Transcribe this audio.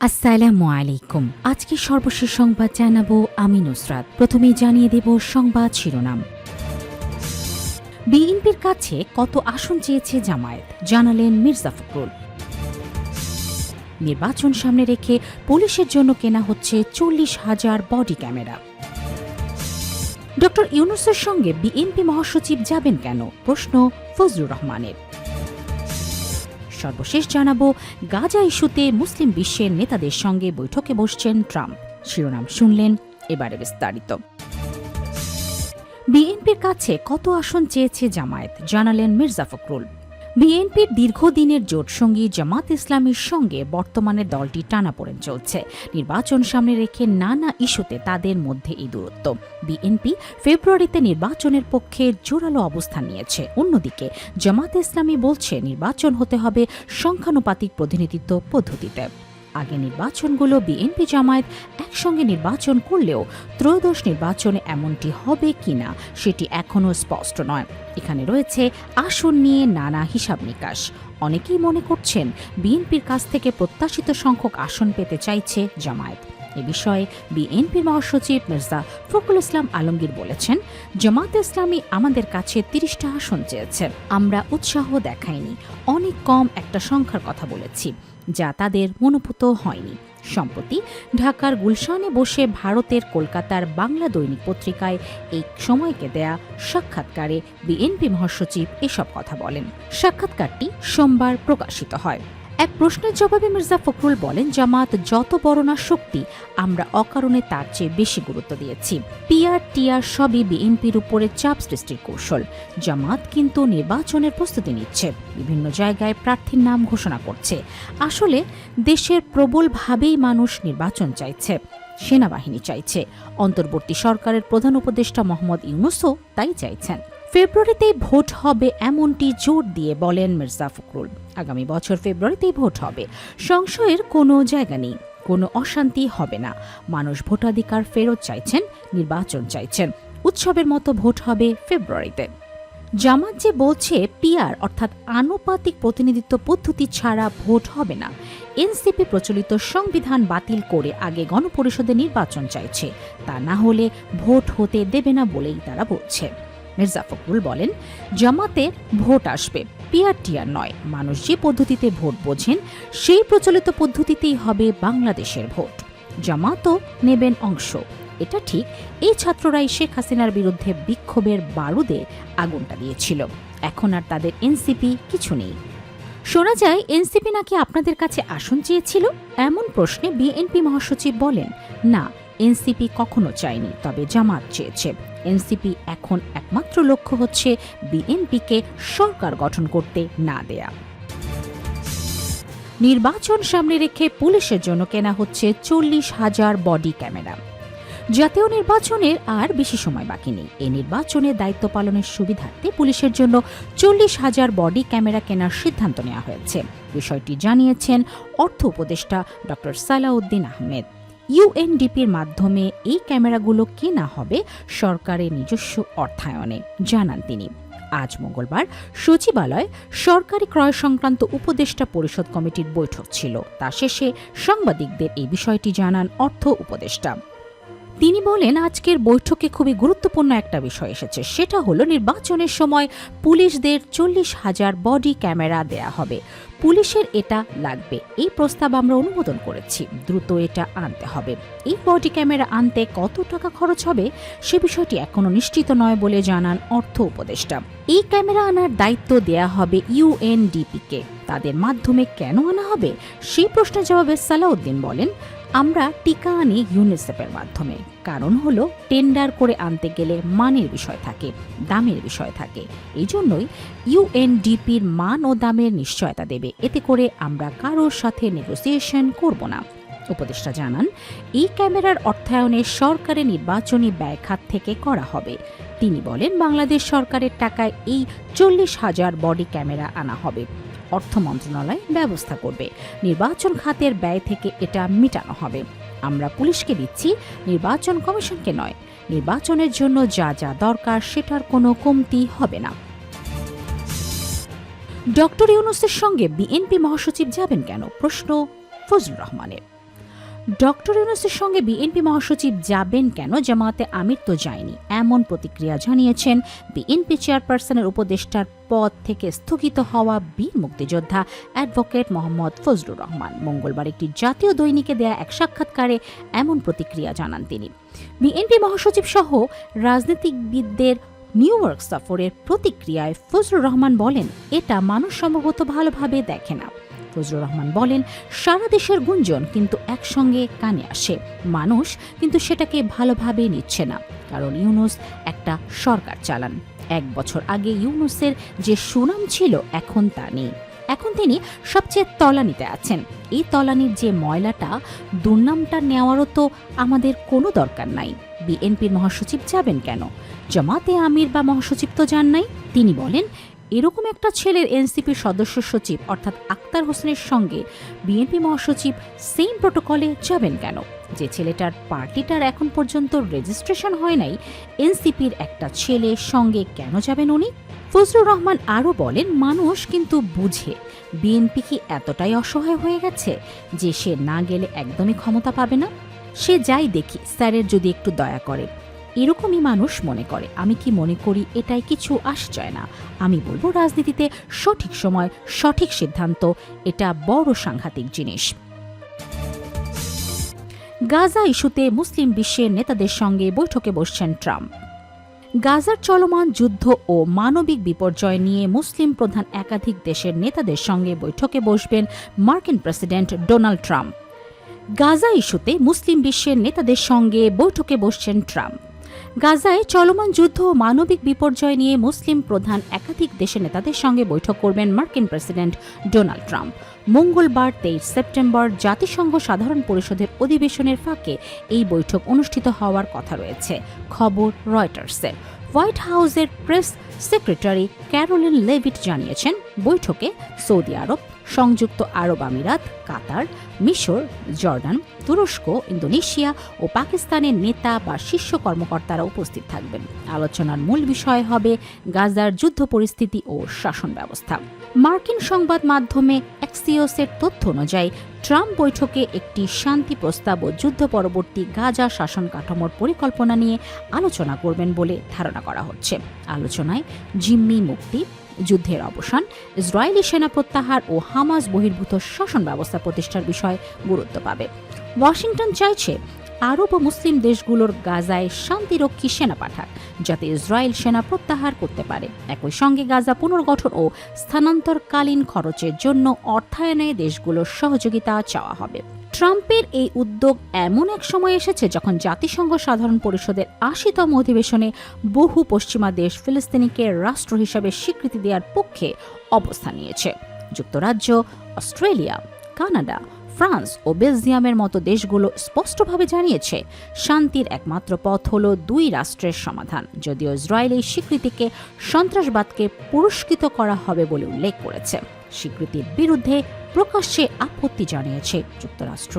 আসসালামু আলাইকুম। আজকে সর্বশেষ সংবাদ জানাব আমি নুসরাত। প্রথমেই জানিয়ে দেব সংবাদ শিরোনাম। বিএনপির কাছে কত আসন চেয়েছে জামায়াত, জানালেন মির্জা ফখরুল। নির্বাচন সামনে রেখে পুলিশের জন্য কেনা হচ্ছে চল্লিশ হাজার বডি ক্যামেরা। ডক্টর ইউনুসের সঙ্গে বিএনপি মহাসচিব যাবেন কেন? প্রশ্ন ফজলুর রহমানের। সর্বশেষ জানাব, গাজা ইস্যুতে মুসলিম বিশ্বের নেতাদের সঙ্গে বৈঠকে বসছেন ট্রাম্প। শিরোনাম শুনলেন, এবারে বিস্তারিত। বিএনপির কাছে কত আসন চেয়েছে জামায়াত, জানালেন মির্জা ফখরুল। বিএনপির দীর্ঘদিনের জোটসঙ্গী জামাত ইসলামীর সঙ্গে বর্তমানে দলটি টানাপোড়েন চলছে। নির্বাচন সামনে রেখে নানা ইস্যুতে তাদের মধ্যে এই দূরত্ব। বিএনপি ফেব্রুয়ারিতে নির্বাচনের পক্ষে জোরালো অবস্থান নিয়েছে। অন্যদিকে, জামাত ইসলামী বলছে, নির্বাচন হতে হবে সংখ্যানুপাতিক প্রতিনিধিত্ব পদ্ধতিতে। আগে নির্বাচনগুলো বিএনপি জামায়াত একসঙ্গে নির্বাচন করলেও ত্রয়োদশ নির্বাচনে এমনটি হবে কিনা সেটি এখনও স্পষ্ট নয়। এখানে রয়েছে আসন নিয়ে নানা হিসাব নিকাশ। অনেকেই মনে করছেন বিএনপির কাছ থেকে প্রত্যাশিত সংখ্যক আসন পেতে চাইছে জামায়াত। এ বিষয়ে বিএনপির মহাসচিব মির্জা ফখরুল ইসলাম আলমগীর বলেছেন, জামাত ইসলামী আমাদের কাছে তিরিশটা আসন চেয়েছে। আমরা উৎসাহ দেখাইনি। অনেক কম একটা সংখ্যার কথা বলেছি। যা তাদের মনোভূত হয়নি। সম্প্রতি ঢাকার গুলশানে বসে ভারতের কলকাতার বাংলা দৈনিক পত্রিকায় এই সময়কে দেয়া সাক্ষাৎকারে বিএনপি মহাসচিব এসব কথা বলেন। সাক্ষাৎকারটি সোমবার প্রকাশিত হয়। এক প্রশ্নের জবাবে মির্জা ফখরুল বলেন, জামাত যত বড় না শক্তি, আমরা অকারণে তার চেয়ে বেশি গুরুত্ব দিয়েছি। পিআর, টিআর সবই বিএনপির উপরে চাপ সৃষ্টির কৌশল। জামাত কিন্তু নির্বাচনের প্রস্তুতি নিচ্ছে, বিভিন্ন জায়গায় প্রার্থীর নাম ঘোষণা করছে। আসলে দেশের প্রবলভাবেই মানুষ নির্বাচন চাইছে, সেনাবাহিনী চাইছে। অন্তর্বর্তী সরকারের প্রধান উপদেষ্টা মোহাম্মদ ইউনুসও তাই চাইছেন। ফেব্রুয়ারিতেই ভোট হবে এমনটি জোর দিয়ে বলেন মির্জা ফখরুল। আগামী বছর ফেব্রুয়ারিতেই ভোট হবে। সংশয়ের কোনো জায়গা নেই, কোনো অশান্তি হবে না। মানুষ ভোটাধিকার ফেরত চাইছেন, নির্বাচন চাইছেন। উৎসবের মতো ভোট হবে ফেব্রুয়ারিতে। জামাত যে বলছে, পিআর অর্থাৎ আনুপাতিক প্রতিনিধিত্ব পদ্ধতি ছাড়া ভোট হবে না। এনসিপি প্রচলিত সংবিধান বাতিল করে আগে গণপরিষদে নির্বাচন চাইছে। তা না হলে ভোট হতে দেবে না বলেই তারা বলছে। মির্জা ফখরুল বলেন, জামাতের ভোট আসবে টিআর নয়। মানুষ যে পদ্ধতিতে ভোট বোঝেন, সেই প্রচলিত পদ্ধতিতেই হবে বাংলাদেশের ভোট। জামাতও নেবেন অংশ। এটা ঠিক, এই ছাত্ররাই শেখ হাসিনার বিরুদ্ধে বিক্ষোভের বারুদে আগুনটা দিয়েছিল। এখন আর তাদের এনসিপি কিছু নেই। শোনা যায়, এনসিপি নাকি আপনাদের কাছে আসন চেয়েছিল? এমন প্রশ্নে বিএনপি মহাসচিব বলেন, না, এনসিপি কখনো চায়নি, তবে জামাত চেয়েছে। এনসিপি এখন একমাত্র লক্ষ্য হচ্ছে বিএনপিকে সরকার গঠন করতে না দেয়া। নির্বাচন সামনে রেখে পুলিশের জন্য কেনা হচ্ছে চল্লিশ হাজার বডি ক্যামেরা। জাতীয় নির্বাচনের আর বেশি সময় বাকি নেই। এই নির্বাচনে দায়িত্ব পালনের সুবিধার্থে পুলিশের জন্য চল্লিশ হাজার বডি ক্যামেরা কেনার সিদ্ধান্ত নেওয়া হয়েছে। বিষয়টি জানিয়েছেন অর্থ উপদেষ্টা ড সালাউদ্দিন আহমেদ। ইউএনডিপির মাধ্যমে এই ক্যামেরাগুলো কেনা হবে সরকারের নিজস্ব অর্থায়নে, জানান তিনি। আজ মঙ্গলবার সচিবালয় সরকারি ক্রয় সংক্রান্ত উপদেষ্টা পরিষদ কমিটির বৈঠক ছিল। তা শেষে সাংবাদিকদের এই বিষয়টি জানান অর্থ উপদেষ্টা। তিনি বলেন, আজকের বৈঠকে খুবই গুরুত্বপূর্ণ একটা বিষয় এসেছে। সেটা হলো, নির্বাচনের সময় পুলিশদের চল্লিশ হাজার বডি ক্যামেরা দেয়া হবে। পুলিশের এটা লাগবে। এই প্রস্তাব আমরা অনুমোদন করেছি। দ্রুত এটা আনতে হবে। এই বডি ক্যামেরা আনতে কত টাকা খরচ হবে, সে বিষয়টি এখনও নিশ্চিত নয় বলে জানান অর্থ উপদেষ্টা। এই ক্যামেরা আনার দায়িত্ব দেয়া হবে ইউএনডিপিকে তাদের মাধ্যমে কেন আনা হবে? সেই প্রশ্নের জবাবে সালাউদ্দিন বলেন আমরা টিকা আনি ইউনিসেফের মাধ্যমে। কারণ হলো টেন্ডার করে আনতে গেলে মানের বিষয় থাকে, দামের বিষয় থাকে। এই জন্যই ইউএনডিপির মান ও দামের নিশ্চয়তা দেবে। এতে করে আমরা কারোর সাথে নেগোসিয়েশন করব না। উপদেষ্টা জানান, এই ক্যামেরার অর্থায়নে সরকারের নির্বাচনী ব্যয় খাত থেকে করা হবে। তিনি বলেন, বাংলাদেশ সরকারের টাকায় এই চল্লিশ হাজার বডি ক্যামেরা আনা হবে। অর্থ মন্ত্রণালয় ব্যবস্থা করবে। নির্বাচন খাতের ব্যয় থেকে এটা মেটানো হবে। আমরা পুলিশকে দিচ্ছি, নির্বাচন কমিশনকে নয়। নির্বাচনের জন্য যা যা দরকার সেটার কোনো কমতি হবে না। ডক্টর ইউনুসের সঙ্গে বিএনপি মহাসচিব যাবেন কেন? প্রশ্ন ফজলুর রহমানের। ডক্টর ইউনুসের সঙ্গে বিএনপি মহাসচিব যাবেন কেন? জামাতে আমির তো যায়নি। এমন প্রতিক্রিয়া জানিয়েছেন বিএনপি চেয়ারপারসনের উপদেষ্টার পদ থেকে স্থগিত হওয়া বীর মুক্তিযোদ্ধা অ্যাডভোকেট মোহাম্মদ ফজলুর রহমান। মঙ্গলবার একটি জাতীয় দৈনিকে দেয়া এক সাক্ষাৎকারে এমন প্রতিক্রিয়া জানান তিনি। বিএনপি মহাসচিব সহ রাজনীতিবিদদের নিউ ইয়র্ক সফরের প্রতিক্রিয়ায় ফজলুর রহমান বলেন, এটা মানুষ সম্ভবত ভালোভাবে দেখে না। ফজলুর রহমান বলেন, সারা দেশের গুঞ্জন কিন্তু একসঙ্গে কানে আসে। মানুষ কিন্তু সেটাকে ভালোভাবে নিচ্ছে না, কারণ ইউনুস একটা সরকার চালান। এক বছর আগে ইউনুসের যে সুনাম ছিল, এখন তা নেই। এখন তিনি সবচেয়ে তলানিতে আছেন। এই তলানির যে ময়লাটা, দুর্নামটা নেওয়ারও তো আমাদের কোনো দরকার নাই। বিএনপির মহাসচিব যাবেন কেন? জামাতে আমির বা মহাসচিব তো যান নাই? তিনি বলেন এরকম একটা ছেলের এনসিপির সদস্য সচিব, অর্থাৎ আক্তার হোসেনের সঙ্গে বিএনপি মহাসচিব সেম প্রোটোকলে যাবেন কেন? যে ছেলেটার পার্টিটার এখন পর্যন্ত রেজিস্ট্রেশন হয় নাই, এনসিপির একটা ছেলের সঙ্গে কেন যাবেন উনি? ফজলুর রহমান আরও বলেন, মানুষ কিন্তু বুঝে। বিএনপি কি এতটাই অসহায় হয়ে গেছে যে সে না গেলে একদমই ক্ষমতা পাবে না? সে যাই দেখি, স্যারের যদি একটু দয়া করে। এরকমই মানুষ মনে করে। আমি কি মনে করি এটাই কিছু আশ্চর্য না? আমি বলব রাজনীতিতে সঠিক সময়, সঠিক সিদ্ধান্ত, এটা বড় সাংঘাতিক জিনিস। গাজা ইস্যুতে মুসলিম বিশ্বের নেতাদের সঙ্গে বৈঠকে বসছেন ট্রাম্প। গাজার চলমান যুদ্ধ ও মানবিক বিপর্যয় নিয়ে মুসলিম প্রধান একাধিক দেশের নেতাদের সঙ্গে বৈঠকে বসবেন মার্কিন প্রেসিডেন্ট ডোনাল্ড ট্রাম্প। গাজা ইস্যুতে মুসলিম বিশ্বের নেতাদের সঙ্গে বৈঠকে বসছেন ট্রাম্প। গাজায় চলমান যুদ্ধ ও মানবিক বিপর্যয় নিয়ে মুসলিম প্রধান একাধিক দেশের নেতাদের সঙ্গে বৈঠক করবেন মার্কিন প্রেসিডেন্ট ডোনাল্ড ট্রাম্প। মঙ্গলবার তেইশ সেপ্টেম্বর জাতিসংঘ সাধারণ পরিষদের অধিবেশনের ফাঁকে এই বৈঠক অনুষ্ঠিত হওয়ার কথা রয়েছে, খবর রয়টার্সের। হোয়াইট হাউসের প্রেস সেক্রেটারি ক্যারোলিন লেভিট জানিয়েছেন, বৈঠকে সৌদি আরব সংযুক্ত আরব আমিরাত, কাতার, মিশর, জর্ডান, তুরস্ক, ইন্দোনেশিয়া ও পাকিস্তানের নেতা বা শীর্ষ কর্মকর্তারা উপস্থিত থাকবেন। আলোচনার মূল বিষয় হবে গাজার যুদ্ধ পরিস্থিতি ও শাসন ব্যবস্থা। মার্কিন সংবাদ মাধ্যমে এক্সিওসের তথ্য অনুযায়ী, ট্রাম্প বৈঠকে একটি শান্তি প্রস্তাব ও যুদ্ধ পরবর্তী গাজা শাসন কাঠামোর পরিকল্পনা নিয়ে আলোচনা করবেন বলে ধারণা করা হচ্ছে। আলোচনায় জিম্মি মুক্তি যুদ্ধের অবসান, ইসরায়েলি সেনা প্রত্যাহার ও হামাস বহির্ভূত শাসন ব্যবস্থা প্রতিষ্ঠার বিষয়ে গুরুত্ব পাবে। ওয়াশিংটন চাইছে আরব ও মুসলিম দেশগুলোর গাজায় শান্তিরক্ষী সেনা পাঠাক, যাতে ইসরায়েল সেনা প্রত্যাহার করতে পারে। একই সঙ্গে গাজা পুনর্গঠন ও স্থানান্তরকালীন খরচের জন্য অর্থায়নে দেশগুলোর সহযোগিতা চাওয়া হবে। ট্রাম্পের এই উদ্যোগ এমন এক সময় এসেছে যখন জাতিসংঘ সাধারণ পরিষদের আশিতম অধিবেশনে বহু পশ্চিমা দেশ ফিলিস্তিনিকে রাষ্ট্র হিসাবে স্বীকৃতি দেওয়ার পক্ষে অবস্থান নিয়েছে। যুক্তরাজ্য, অস্ট্রেলিয়া, কানাডা, ফ্রান্স ও বেলজিয়ামের মতো দেশগুলো স্পষ্টভাবে জানিয়েছে, শান্তির একমাত্র পথ হল দুই রাষ্ট্রের সমাধান, যদিও ইসরায়েল এই স্বীকৃতিকে সন্ত্রাসবাদকে পুরস্কৃত করা হবে বলে উল্লেখ করেছে। স্বীকৃতির বিরুদ্ধে প্রকাশ্যে আপত্তি জানিয়েছে যুক্তরাষ্ট্র।